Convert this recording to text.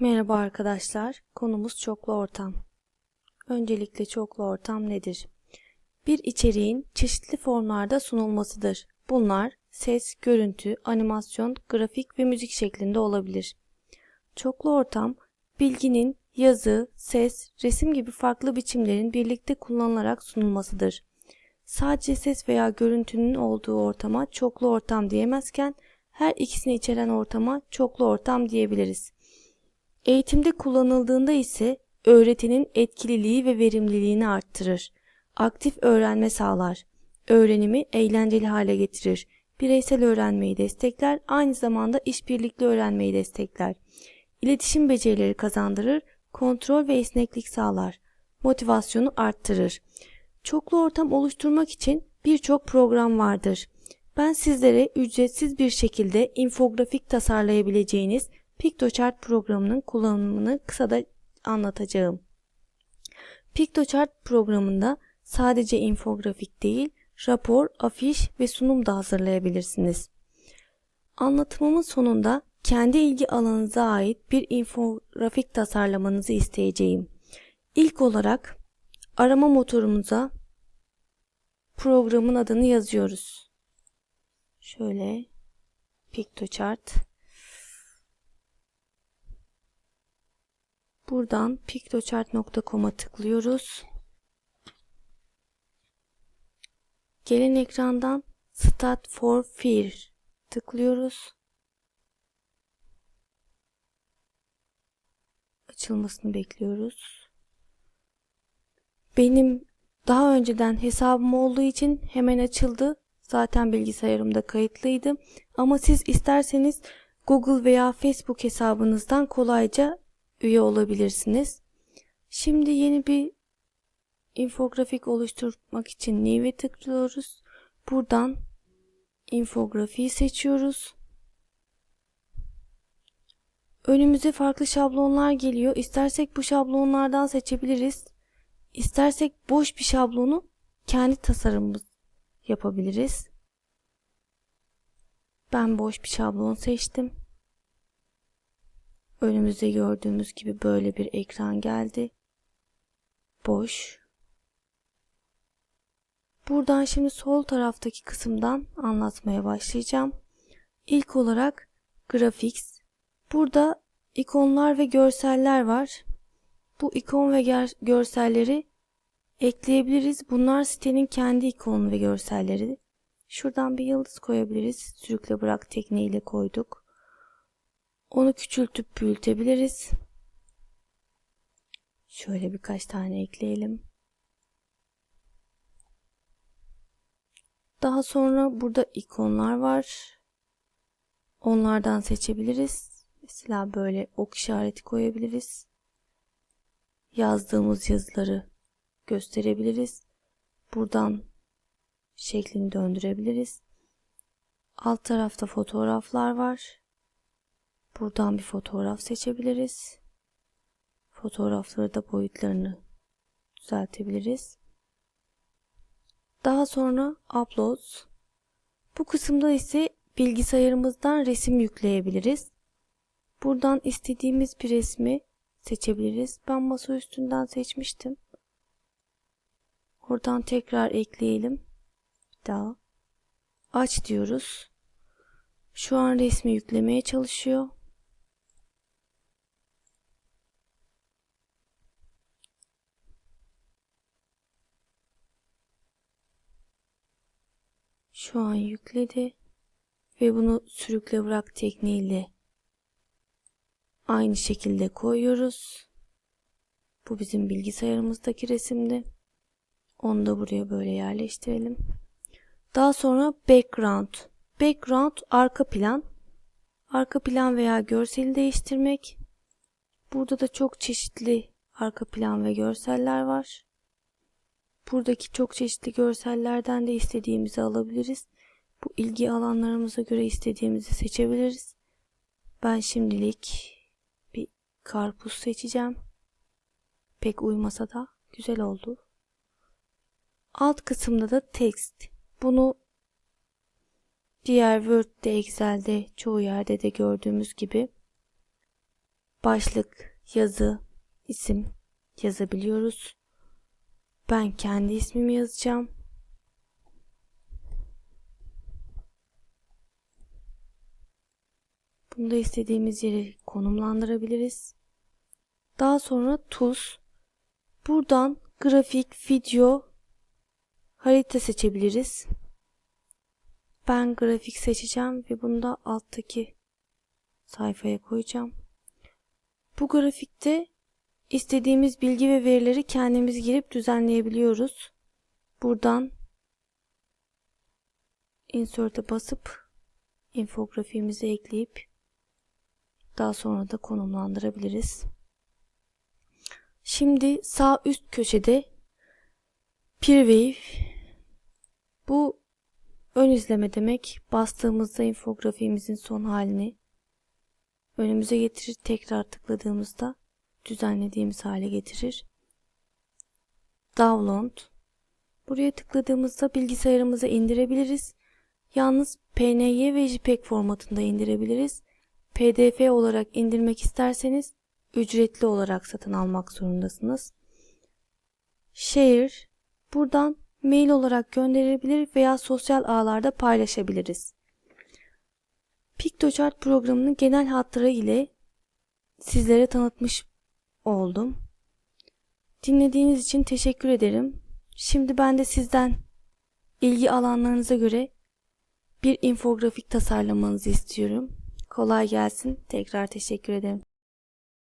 Merhaba arkadaşlar. Konumuz çoklu ortam. Öncelikle çoklu ortam nedir? Bir içeriğin çeşitli formlarda sunulmasıdır. Bunlar ses, görüntü, animasyon, grafik ve müzik şeklinde olabilir. Çoklu ortam, bilginin yazı, ses, resim gibi farklı biçimlerin birlikte kullanılarak sunulmasıdır. Sadece ses veya görüntünün olduğu ortama çoklu ortam diyemezken her ikisini içeren ortama çoklu ortam diyebiliriz. Eğitimde kullanıldığında ise öğretinin etkililiği ve verimliliğini arttırır. Aktif öğrenme sağlar. Öğrenimi eğlenceli hale getirir. Bireysel öğrenmeyi destekler, aynı zamanda işbirlikli öğrenmeyi destekler. İletişim becerileri kazandırır, kontrol ve esneklik sağlar. Motivasyonu arttırır. Çoklu ortam oluşturmak için birçok program vardır. Ben sizlere ücretsiz bir şekilde infografik tasarlayabileceğiniz PictoChart programının kullanımını kısa da anlatacağım. PictoChart programında sadece infografik değil, rapor, afiş ve sunum da hazırlayabilirsiniz. Anlatımımın sonunda kendi ilgi alanınıza ait bir infografik tasarlamanızı isteyeceğim. İlk olarak arama motorumuza programın adını yazıyoruz. Şöyle PictoChart Buradan pictochart.com'a tıklıyoruz. Gelen ekrandan Start for Fear tıklıyoruz. Açılmasını bekliyoruz. Benim daha önceden hesabım olduğu için hemen açıldı. Zaten bilgisayarımda kayıtlıydı. Ama siz isterseniz Google veya Facebook hesabınızdan kolayca üye olabilirsiniz. Şimdi yeni bir infografik oluşturmak için New'e tıklıyoruz. Buradan infografiyi seçiyoruz. Önümüze farklı şablonlar geliyor. İstersek bu şablonlardan seçebiliriz. İstersek boş bir şablonu kendi tasarımımız yapabiliriz. Ben boş bir şablon seçtim. Önümüzde gördüğümüz gibi böyle bir ekran geldi. Boş. Buradan şimdi sol taraftaki kısımdan anlatmaya başlayacağım. İlk olarak Graphics. Burada ikonlar ve görseller var. Bu ikon ve görselleri ekleyebiliriz. Bunlar sitenin kendi ikonu ve görselleri. Şuradan bir yıldız koyabiliriz. Sürükle bırak tekniğiyle koyduk. Onu küçültüp büyütebiliriz. Şöyle birkaç tane ekleyelim. Daha sonra burada ikonlar var. Onlardan seçebiliriz. Mesela böyle ok işareti koyabiliriz. Yazdığımız yazıları gösterebiliriz. Buradan şeklini döndürebiliriz. Alt tarafta fotoğraflar var. Buradan bir fotoğraf seçebiliriz. Fotoğrafları da boyutlarını düzeltebiliriz. Daha sonra Upload. Bu kısımda ise bilgisayarımızdan resim yükleyebiliriz. Buradan istediğimiz bir resmi seçebiliriz. Ben masa üstünden seçmiştim. Oradan tekrar ekleyelim. Bir daha. Aç diyoruz. Şu an resmi yüklemeye çalışıyor. Şu an yükledi ve bunu sürükle bırak tekniğiyle aynı şekilde koyuyoruz. Bu bizim bilgisayarımızdaki resimdi. Onu da buraya böyle yerleştirelim. Daha sonra background. Background arka plan. Arka plan veya görseli değiştirmek. Burada da çok çeşitli arka plan ve görseller var. Buradaki çok çeşitli görsellerden de istediğimizi alabiliriz. Bu ilgi alanlarımıza göre istediğimizi seçebiliriz. Ben şimdilik bir karpuz seçeceğim. Pek uymasa da güzel oldu. Alt kısımda da text. Bunu diğer Word'de, Excel'de, çoğu yerde de gördüğümüz gibi başlık, yazı, isim yazabiliyoruz. Ben kendi ismimi yazacağım. Bunu da istediğimiz yere konumlandırabiliriz. Daha sonra Tools. Buradan grafik, video, harita seçebiliriz. Ben grafik seçeceğim ve bunu da alttaki sayfaya koyacağım. Bu grafikte istediğimiz bilgi ve verileri kendimiz girip düzenleyebiliyoruz. Buradan Insert'e basıp infografiğimizi ekleyip daha sonra da konumlandırabiliriz. Şimdi sağ üst köşede Preview bu ön izleme demek. Bastığımızda infografiğimizin son halini önümüze getirir. Tekrar tıkladığımızda düzenlediğimiz hale getirir. Download Buraya tıkladığımızda bilgisayarımıza indirebiliriz. Yalnız PNG ve JPEG formatında indirebiliriz. PDF olarak indirmek isterseniz ücretli olarak satın almak zorundasınız. Share buradan mail olarak gönderebilir veya sosyal ağlarda paylaşabiliriz. PictoChart programının genel hatları ile sizlere tanıtmış oldum. Dinlediğiniz için teşekkür ederim. Şimdi ben de sizden ilgi alanlarınıza göre bir infografik tasarlamanızı istiyorum. Kolay gelsin. Tekrar teşekkür ederim.